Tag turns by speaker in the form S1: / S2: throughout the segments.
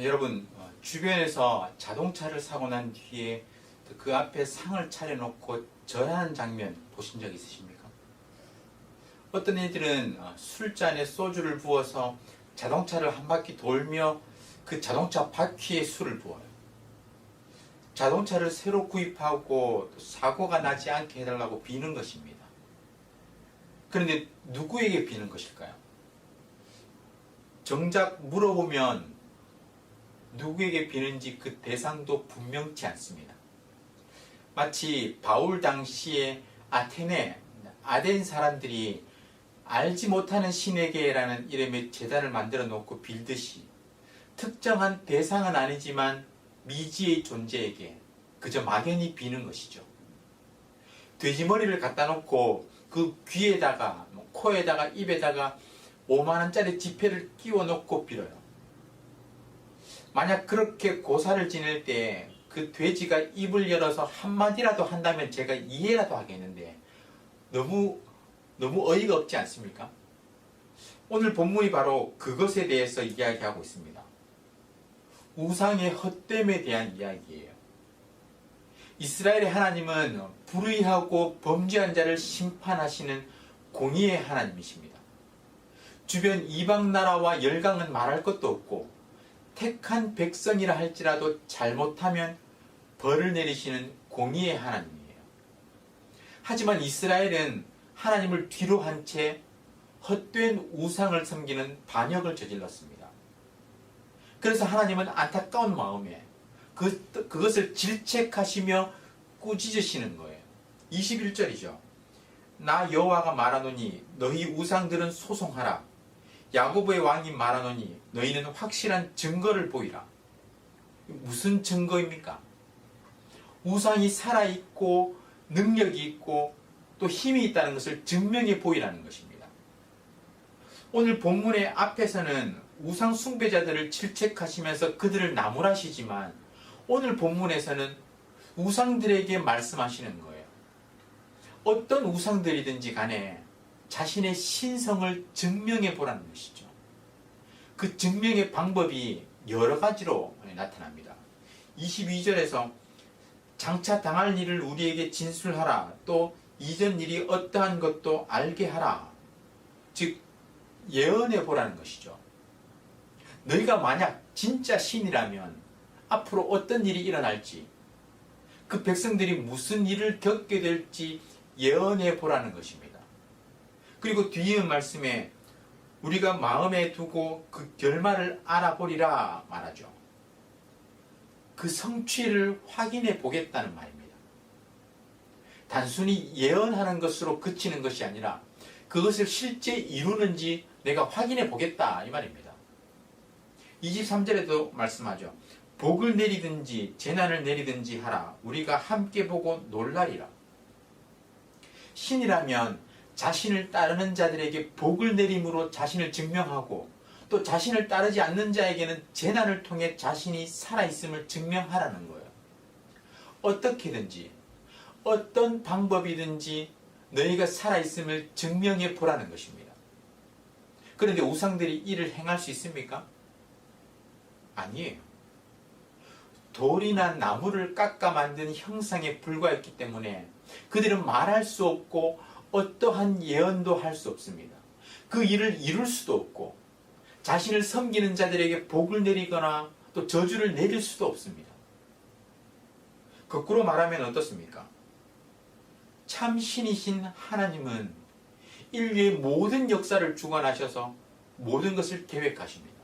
S1: 어, 여러분 어, 주변에서 자동차를 사고 난 뒤에 그 앞에 상을 차려놓고 절하는 장면 보신 적 있으십니까? 어떤 애들은 어, 술잔에 소주를 부어서 자동차를 한 바퀴 돌며 그 자동차 바퀴에 술을 부어요. 자동차를 새로 구입하고 또 사고가 나지 않게 해달라고 비는 것입니다. 그런데 누구에게 비는 것일까요? 정작 물어보면 누구에게 비는지 그 대상도 분명치 않습니다. 마치 바울 당시에 아테네, 아덴 사람들이 알지 못하는 신에게라는 이름의 재단을 만들어 놓고 빌듯이 특정한 대상은 아니지만 미지의 존재에게 그저 막연히 비는 것이죠. 돼지머리를 갖다 놓고 그 귀에다가 뭐 코에다가 입에다가 5만원짜리 지폐를 끼워 놓고 빌어요. 만약 그렇게 고사를 지낼 때 그 돼지가 입을 열어서 한마디라도 한다면 제가 이해라도 하겠는데 너무 너무 어이가 없지 않습니까? 오늘 본문이 바로 그것에 대해서 이야기하고 있습니다. 우상의 헛됨에 대한 이야기예요. 이스라엘의 하나님은 불의하고 범죄한 자를 심판하시는 공의의 하나님이십니다. 주변 이방 나라와 열강은 말할 것도 없고 택한 백성이라 할지라도 잘못하면 벌을 내리시는 공의의 하나님이에요. 하지만 이스라엘은 하나님을 뒤로 한 채 헛된 우상을 섬기는 반역을 저질렀습니다. 그래서 하나님은 안타까운 마음에 그, 그것을 질책하시며 꾸짖으시는 거예요. 21절이죠. 나 여호와가 말하노니 너희 우상들은 소송하라. 야고보의 왕이 말하노니 너희는 확실한 증거를 보이라. 무슨 증거입니까? 우상이 살아있고 능력이 있고 또 힘이 있다는 것을 증명해 보이라는 것입니다. 오늘 본문의 앞에서는 우상 숭배자들을 질책하시면서 그들을 나무라시지만 오늘 본문에서는 우상들에게 말씀하시는 거예요. 어떤 우상들이든지 간에 자신의 신성을 증명해 보라는 것이죠. 그 증명의 방법이 여러 가지로 나타납니다. 22절에서 장차 당할 일을 우리에게 진술하라. 또 이전 일이 어떠한 것도 알게 하라. 즉, 예언해 보라는 것이죠. 너희가 만약 진짜 신이라면 앞으로 어떤 일이 일어날지, 그 백성들이 무슨 일을 겪게 될지 예언해 보라는 것입니다. 그리고 뒤에 말씀에 우리가 마음에 두고 그 결말을 알아보리라 말하죠. 그 성취를 확인해 보겠다는 말입니다. 단순히 예언하는 것으로 그치는 것이 아니라 그것을 실제 이루는지 내가 확인해 보겠다 이 말입니다. 23절에도 말씀하죠. 복을 내리든지 재난을 내리든지 하라. 우리가 함께 보고 놀라리라. 신이라면 자신을 따르는 자들에게 복을 내림으로 자신을 증명하고 또 자신을 따르지 않는 자에게는 재난을 통해 자신이 살아있음을 증명하라는 거예요. 어떻게든지 어떤 방법이든지 너희가 살아있음을 증명해 보라는 것입니다. 그런데 우상들이 이를 행할 수 있습니까? 아니에요. 돌이나 나무를 깎아 만든 형상에 불과했기 때문에 그들은 말할 수 없고 어떠한 예언도 할 수 없습니다. 그 일을 이룰 수도 없고 자신을 섬기는 자들에게 복을 내리거나 또 저주를 내릴 수도 없습니다. 거꾸로 말하면 어떻습니까? 참 신이신 하나님은 인류의 모든 역사를 주관하셔서 모든 것을 계획하십니다.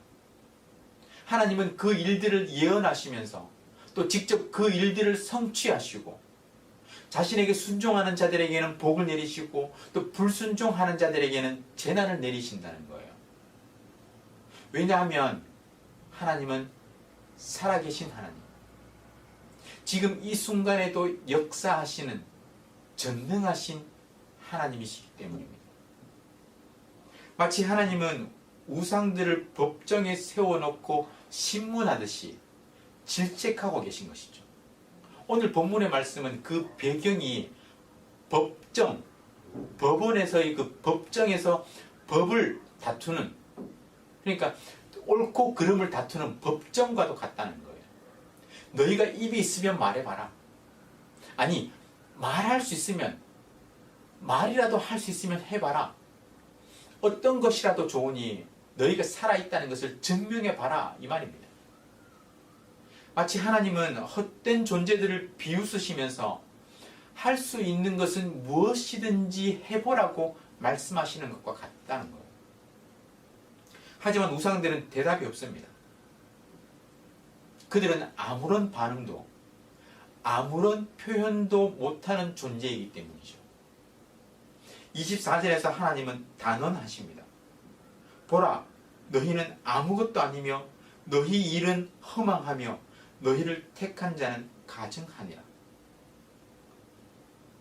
S1: 하나님은 그 일들을 예언하시면서 또 직접 그 일들을 성취하시고 자신에게 순종하는 자들에게는 복을 내리시고 또 불순종하는 자들에게는 재난을 내리신다는 거예요. 왜냐하면 하나님은 살아계신 하나님. 지금 이 순간에도 역사하시는 전능하신 하나님이시기 때문입니다. 마치 하나님은 우상들을 법정에 세워놓고 신문하듯이 질책하고 계신 것이죠. 오늘 본문의 말씀은 그 배경이 법정, 법원에서의 그 법정에서 법을 다투는 그러니까 옳고 그름을 다투는 법정과도 같다는 거예요. 너희가 입이 있으면 말해봐라. 아니 말할 수 있으면 말이라도 할 수 있으면 해봐라. 어떤 것이라도 좋으니 너희가 살아있다는 것을 증명해봐라. 이 말입니다. 마치 하나님은 헛된 존재들을 비웃으시면서 할 수 있는 것은 무엇이든지 해보라고 말씀하시는 것과 같다는 거예요. 하지만 우상들은 대답이 없습니다. 그들은 아무런 반응도 아무런 표현도 못하는 존재이기 때문이죠. 24절에서 하나님은 단언하십니다. 보라, 너희는 아무것도 아니며 너희 일은 허망하며 너희를 택한 자는 가증하니라.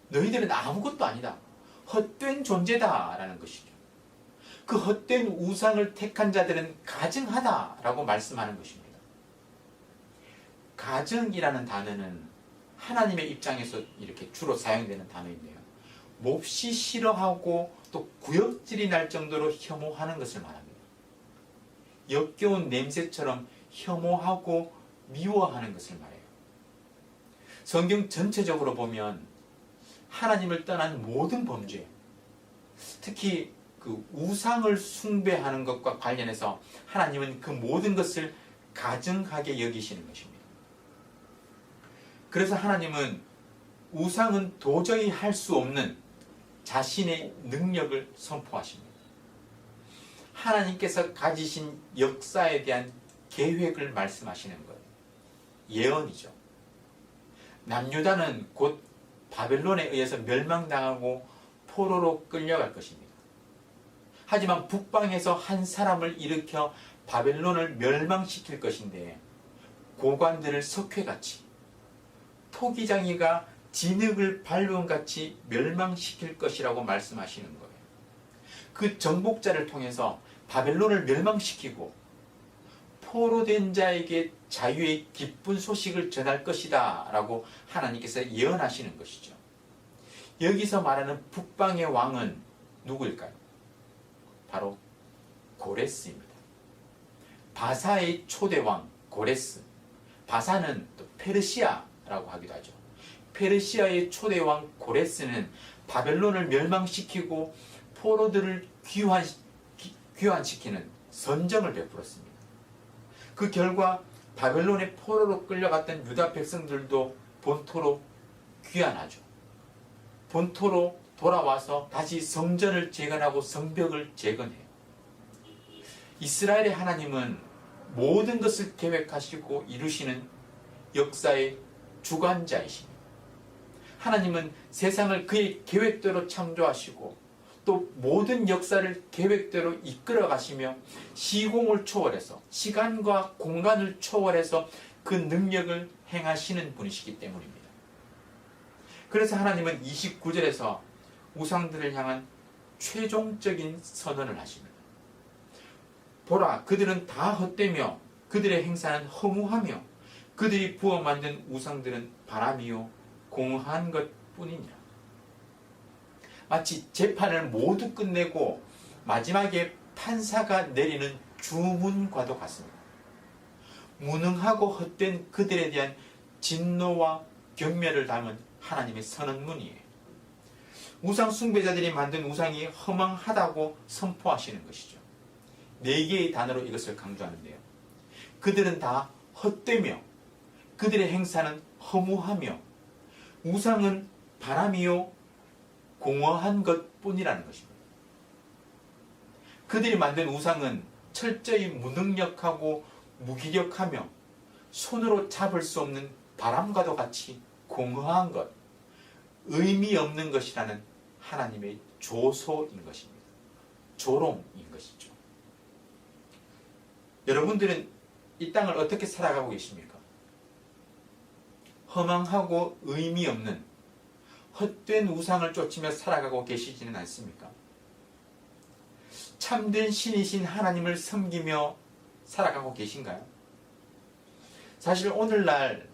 S1: 너희들은 아무것도 아니다. 헛된 존재다라는 것이죠. 그 헛된 우상을 택한 자들은 가증하다라고 말씀하는 것입니다. 가증이라는 단어는 하나님의 입장에서 이렇게 주로 사용되는 단어인데요. 몹시 싫어하고 또 구역질이 날 정도로 혐오하는 것을 말합니다. 역겨운 냄새처럼 혐오하고 미워하는 것을 말해요. 성경 전체적으로 보면 하나님을 떠난 모든 범죄, 특히 그 우상을 숭배하는 것과 관련해서 하나님은 그 모든 것을 가증하게 여기시는 것입니다. 그래서 하나님은 우상은 도저히 할 수 없는 자신의 능력을 선포하십니다. 하나님께서 가지신 역사에 대한 계획을 말씀하시는 거 예언이죠. 남유다는 곧 바벨론에 의해서 멸망당하고 포로로 끌려갈 것입니다. 하지만 북방에서 한 사람을 일으켜 바벨론을 멸망시킬 것인데 고관들을 석회같이 토기장이가 진흙을 밟은 같이 멸망시킬 것이라고 말씀하시는 거예요. 그 정복자를 통해서 바벨론을 멸망시키고 포로 된 자에게 자유의 기쁜 소식을 전할 것이다 라고 하나님께서 예언하시는 것이죠. 여기서 말하는 북방의 왕은 누구일까요? 바로 고레스입니다. 바사의 초대왕 고레스. 바사는 또 페르시아라고 하기도 하죠. 페르시아의 초대왕 고레스는 바벨론을 멸망시키고 포로들을 귀환, 귀환시키는 선정을 베풀었습니다. 그 결과 바벨론의 포로로 끌려갔던 유다 백성들도 본토로 귀환하죠. 본토로 돌아와서 다시 성전을 재건하고 성벽을 재건해요. 이스라엘의 하나님은 모든 것을 계획하시고 이루시는 역사의 주관자이십니다. 하나님은 세상을 그의 계획대로 창조하시고 또 모든 역사를 계획대로 이끌어 가시며 시공을 초월해서 시간과 공간을 초월해서 그 능력을 행하시는 분이시기 때문입니다. 그래서 하나님은 29절에서 우상들을 향한 최종적인 선언을 하십니다. 보라, 그들은 다 헛되며 그들의 행사는 허무하며 그들이 부어 만든 우상들은 바람이요 공허한 것 뿐이니라. 마치 재판을 모두 끝내고 마지막에 판사가 내리는 주문과도 같습니다. 무능하고 헛된 그들에 대한 진노와 경멸을 담은 하나님의 선언문이에요. 우상 숭배자들이 만든 우상이 허망하다고 선포하시는 것이죠. 네 개의 단어로 이것을 강조하는데요. 그들은 다 헛되며 그들의 행사는 허무하며 우상은 바람이요 공허한 것 뿐이라는 것입니다. 그들이 만든 우상은 철저히 무능력하고 무기력하며 손으로 잡을 수 없는 바람과도 같이 공허한 것, 의미 없는 것이라는 하나님의 조소인 것입니다. 조롱인 것이죠. 여러분들은 이 땅을 어떻게 살아가고 계십니까? 허망하고 의미 없는 헛된 우상을 쫓으며 살아가고 계시지는 않습니까? 참된 신이신 하나님을 섬기며 살아가고 계신가요? 사실 오늘날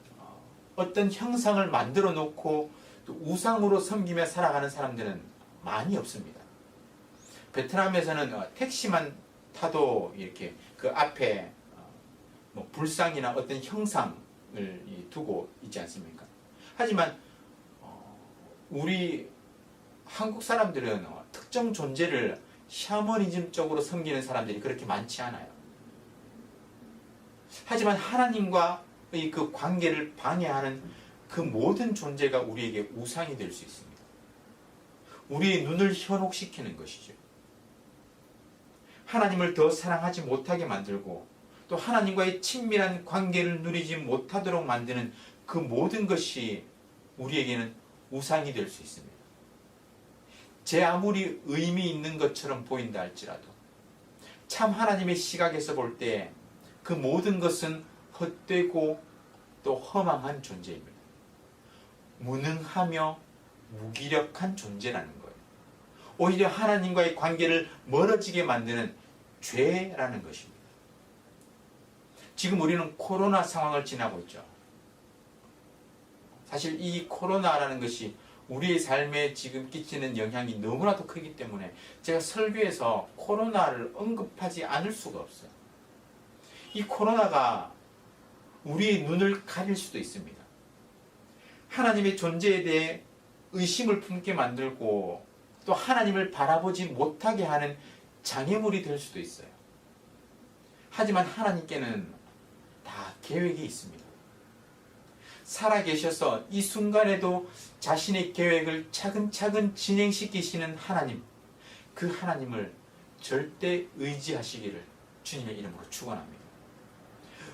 S1: 어떤 형상을 만들어 놓고 우상으로 섬기며 살아가는 사람들은 많이 없습니다. 베트남에서는 택시만 타도 이렇게 그 앞에 어, 뭐 불상이나 어떤 형상을 이 두고 있지 않습니까? 하지만 어, 우리 한국 사람들은 어, 특정 존재를 샤머니즘 쪽으로 섬기는 사람들이 그렇게 많지 않아요. 하지만 하나님과의 그 관계를 방해하는 그 모든 존재가 우리에게 우상이 될 수 있습니다. 우리의 눈을 현혹시키는 것이죠. 하나님을 더 사랑하지 못하게 만들고 또 하나님과의 친밀한 관계를 누리지 못하도록 만드는 그 모든 것이 우리에게는 우상이 될 수 있습니다. 제 아무리 의미 있는 것처럼 보인다 할지라도 참 하나님의 시각에서 볼 때 그 모든 것은 헛되고 또 허망한 존재입니다. 무능하며 무기력한 존재라는 거예요. 오히려 하나님과의 관계를 멀어지게 만드는 죄라는 것입니다. 지금 우리는 코로나 상황을 지나고 있죠. 사실 이 코로나라는 것이 우리의 삶에 지금 끼치는 영향이 너무나도 크기 때문에 제가 설교에서 코로나를 언급하지 않을 수가 없어요. 이 코로나가 우리의 눈을 가릴 수도 있습니다. 하나님의 존재에 대해 의심을 품게 만들고 또 하나님을 바라보지 못하게 하는 장애물이 될 수도 있어요. 하지만 하나님께는 다 계획이 있습니다. 살아계셔서 이 순간에도 자신의 계획을 차근차근 진행시키시는 하나님, 그 하나님을 절대 의지하시기를 주님의 이름으로 축원합니다.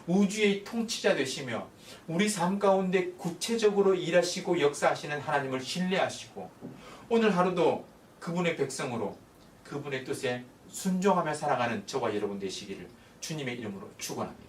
S1: 우주의 통치자 되시며 우리 삶 가운데 구체적으로 일하시고 역사하시는 하나님을 신뢰하시고 오늘 하루도 그분의 백성으로 그분의 뜻에 순종하며 살아가는 저와 여러분 되시기를 주님의 이름으로 축원합니다.